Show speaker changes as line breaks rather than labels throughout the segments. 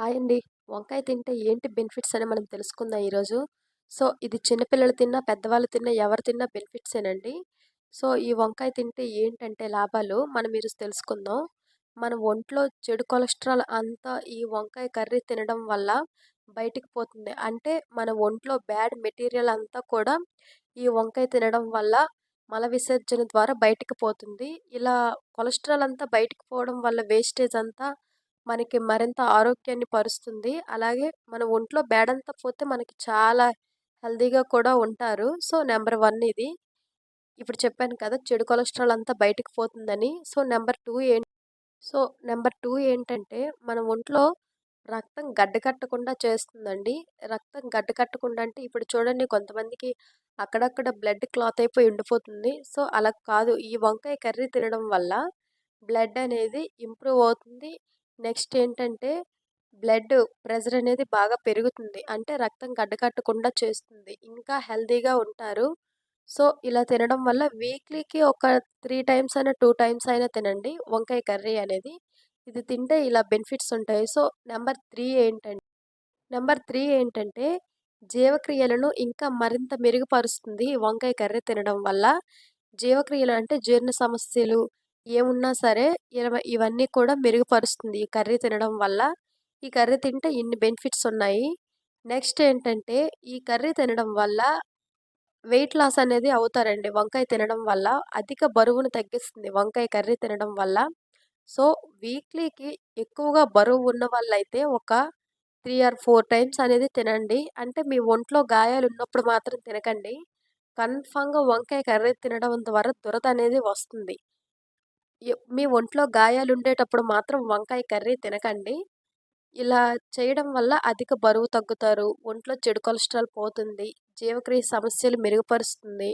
Hi అండి. వంకాయ తింటే ఏంటి బెనిఫిట్స్ అని మనం తెలుసుకుందాం ఈరోజు. సో, ఇది చిన్నపిల్లలు తిన్నా, పెద్దవాళ్ళు తిన్నా, ఎవరు తిన్నా బెనిఫిట్సేనండి. సో, ఈ వంకాయ తింటే ఏంటంటే లాభాలు మనం ఈరోజు తెలుసుకుందాం. మన ఒంట్లో చెడు కొలెస్ట్రాల్ అంతా ఈ వంకాయ కర్రీ తినడం వల్ల బయటికి పోతుంది. అంటే మన ఒంట్లో బ్యాడ్ మెటీరియల్ అంతా కూడా ఈ వంకాయ తినడం వల్ల మల విసర్జన ద్వారా బయటికి పోతుంది. ఇలా కొలెస్ట్రాల్ అంతా బయటికి పోవడం వల్ల వేస్టేజ్ అంతా మనకి మరింత ఆరోగ్యాన్ని పరుస్తుంది. అలాగే మన ఒంట్లో బేడంతా పోతే మనకి చాలా హెల్దీగా కూడా ఉంటారు. సో, నెంబర్ వన్ ఇది. ఇప్పుడు చెప్పాను కదా! చెడు కొలెస్ట్రాల్ అంతా బయటికి పోతుందని. సో, నెంబర్ టూ ఏంటి సో, నెంబర్ టూ ఏంటంటే మన ఒంట్లో రక్తం గడ్డకట్టకుండా చేస్తుందండి. రక్తం గడ్డకట్టకుండా అంటే ఇప్పుడు చూడండి కొంతమందికి అక్కడక్కడ బ్లడ్ క్లాత్ అయిపోయి ఉండిపోతుంది. సో, అలా కాదు. ఈ వంకాయ కర్రీ తినడం వల్ల బ్లడ్ అనేది ఇంప్రూవ్ అవుతుంది. నెక్స్ట్ ఏంటంటే బ్లడ్ ప్రెషర్ అనేది బాగా పెరుగుతుంది. అంటే రక్తం గడ్డకట్టకుండా చేస్తుంది. ఇంకా హెల్తీగా ఉంటారు. సో ఇలా తినడం వల్ల వీక్లీకి ఒక త్రీ టైమ్స్ అయినా టూ టైమ్స్ అయినా తినండి. వంకాయ కర్రీ అనేది. ఇది తింటే ఇలా బెనిఫిట్స్ ఉంటాయి. సో నెంబర్ త్రీ ఏంటంటే నెంబర్ త్రీ ఏంటంటే జీవక్రియలను ఇంకా మరింత మెరుగుపరుస్తుంది వంకాయ కర్రీ తినడం వల్ల. జీవక్రియలు అంటే జీర్ణ సమస్యలు ఏమున్నా సరే ఇరవై ఇవన్నీ కూడా మెరుగుపరుస్తుంది ఈ కర్రీ తినడం వల్ల. ఈ కర్రీ తింటే ఇన్ని బెనిఫిట్స్ ఉన్నాయి. నెక్స్ట్ ఏంటంటే ఈ కర్రీ తినడం వల్ల వెయిట్ లాస్ అనేది అవుతారండి. వంకాయ తినడం వల్ల అధిక బరువును తగ్గిస్తుంది వంకాయ కర్రీ తినడం వల్ల. సో వీక్లీకి ఎక్కువగా బరువు ఉన్న వాళ్ళైతే ఒక త్రీ ఆర్ ఫోర్ టైమ్స్ అనేది తినండి. అంటే మీ ఒంట్లో గాయాలు ఉన్నప్పుడు మాత్రం తినకండి. కన్ఫామ్గా వంకాయ కర్రీ తినడం ద్వారా దురద అనేది వస్తుంది. మీ ఒంట్లో గాయాలు ఉండేటప్పుడు మాత్రం వంకాయ కర్రీ తినకండి. ఇలా చేయడం వల్ల అధిక బరువు తగ్గుతారు ఒంట్లో చెడు కొలెస్ట్రాల్ పోతుంది జీవక్రియ సమస్యలు మెరుగుపరుస్తుంది.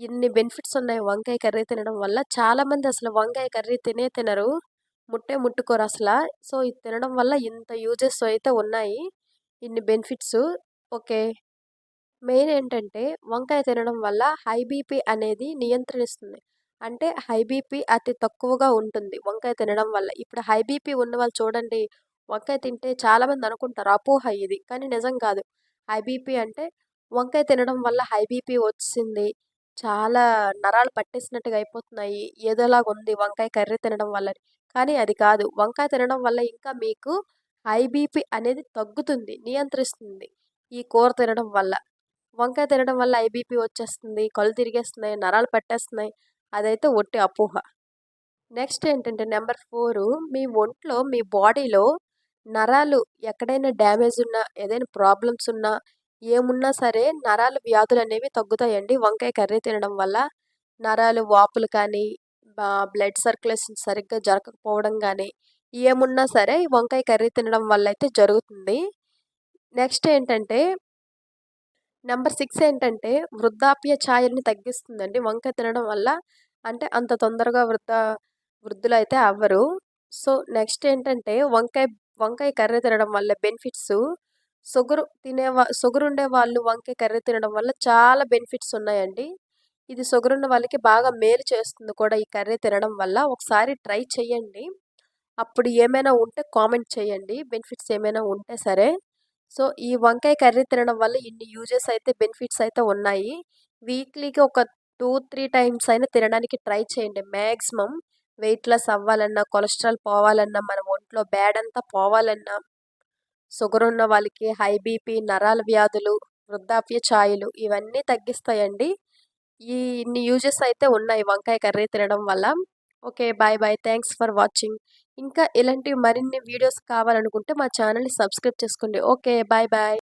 ఇన్ని బెనిఫిట్స్ ఉన్నాయి వంకాయ కర్రీ తినడం వల్ల. చాలామంది అసలు వంకాయ కర్రీ తినే తినరు ముట్టే ముట్టుకోరు అసలు. సో ఇది తినడం వల్ల ఇంత యూజెస్ అయితే ఉన్నాయి ఇన్ని బెనిఫిట్స్. ఓకే. మెయిన్ ఏంటంటే వంకాయ తినడం వల్ల హై బీపీ అనేది నియంత్రిస్తుంది అంటే హై బీపీ అతి తక్కువగా ఉంటుంది వంకాయ తినడం వల్ల. ఇప్పుడు హై బీపీ ఉన్న వాళ్ళు చూడండి వంకాయ తింటే చాలామంది అనుకుంటారు అపోహ ఇది. కానీ నిజం కాదు. హై బీపీ అంటే వంకాయ తినడం వల్ల హై బీపీ వచ్చింది చాలా నరాలు పట్టేసినట్టుగా అయిపోతున్నాయి ఏదోలాగా ఉంది వంకాయ కర్రీ తినడం వల్ల కానీ అది కాదు. వంకాయ తినడం వల్ల ఇంకా మీకు హై బీపీ అనేది తగ్గుతుంది నియంత్రిస్తుంది ఈ కూర తినడం వల్ల. వంకాయ తినడం వల్ల ఐబీపీ వచ్చేస్తుంది కళ్ళు తిరిగేస్తున్నాయి నరాలు పట్టేస్తున్నాయి. అదైతే ఒట్టి అపోహ. నెక్స్ట్ ఏంటంటే నెంబర్ ఫోరు మీ ఒంట్లో మీ బాడీలో నరాలు ఎక్కడైనా డ్యామేజ్ ఉన్నా ఏదైనా ప్రాబ్లమ్స్ ఉన్నా ఏమున్నా సరే నరాలు వ్యాధులు అనేవి తగ్గుతాయండి. వంకాయ కర్రీ తినడం వల్ల నరాలు వాపులు కానీ బ్లడ్ సర్క్యులేషన్ సరిగ్గా జరగకపోవడం కానీ ఏమున్నా సరే వంకాయ కర్రీ తినడం వల్ల అయితే జరుగుతుంది. నెక్స్ట్ ఏంటంటే నెంబర్ సిక్స్ ఏంటంటే వృద్ధాప్య ఛాయల్ని తగ్గిస్తుందండి. వంకాయ తినడం వల్ల అంటే అంత తొందరగా వృద్ధ వృద్ధులు అయితే అవ్వరు. సో నెక్స్ట్ ఏంటంటే వంకాయ వంకాయ కర్రీ తినడం వల్ల బెనిఫిట్స్. షుగర్ తినే షుగర్ ఉండే వాళ్ళు వంకాయ కర్రీ తినడం వల్ల చాలా బెనిఫిట్స్ ఉన్నాయండి. ఇది షుగర్ ఉన్న వాళ్ళకి బాగా మేలు చేస్తుంది కూడా ఈ కర్రీ తినడం వల్ల. ఒకసారి ట్రై చేయండి అప్పుడు ఏమైనా ఉంటే కామెంట్ చేయండి బెనిఫిట్స్ ఏమైనా ఉంటే సరే. సో ఈ వంకాయ కర్రీ తినడం వల్ల ఇన్ని యూజెస్ అయితే బెనిఫిట్స్ అయితే ఉన్నాయి. వీక్లీకి ఒక టూ త్రీ టైమ్స్ అయినా తినడానికి ట్రై చేయండి. మ్యాక్సిమం వెయిట్ లాస్ అవ్వాలన్నా కొలెస్ట్రాల్ పోవాలన్నా మన ఒంట్లో బ్యాడ్ అంతా పోవాలన్నా షుగర్ ఉన్న వాళ్ళకి హై బీపీ నరాల వ్యాధులు వృద్ధాప్య ఛాయలు ఇవన్నీ తగ్గిస్తాయండి. ఈ ఇన్ని యూజెస్ అయితే ఉన్నాయి వంకాయ కర్రీ తినడం వల్ల. Okay bye bye. Thanks for watching. ఇంకా ఇలాంటి మరిన్ని వీడియోస్ కావాలనుకుంటే మా ఛానల్ని సబ్స్క్రైబ్ చేసుకోండి. Okay bye bye.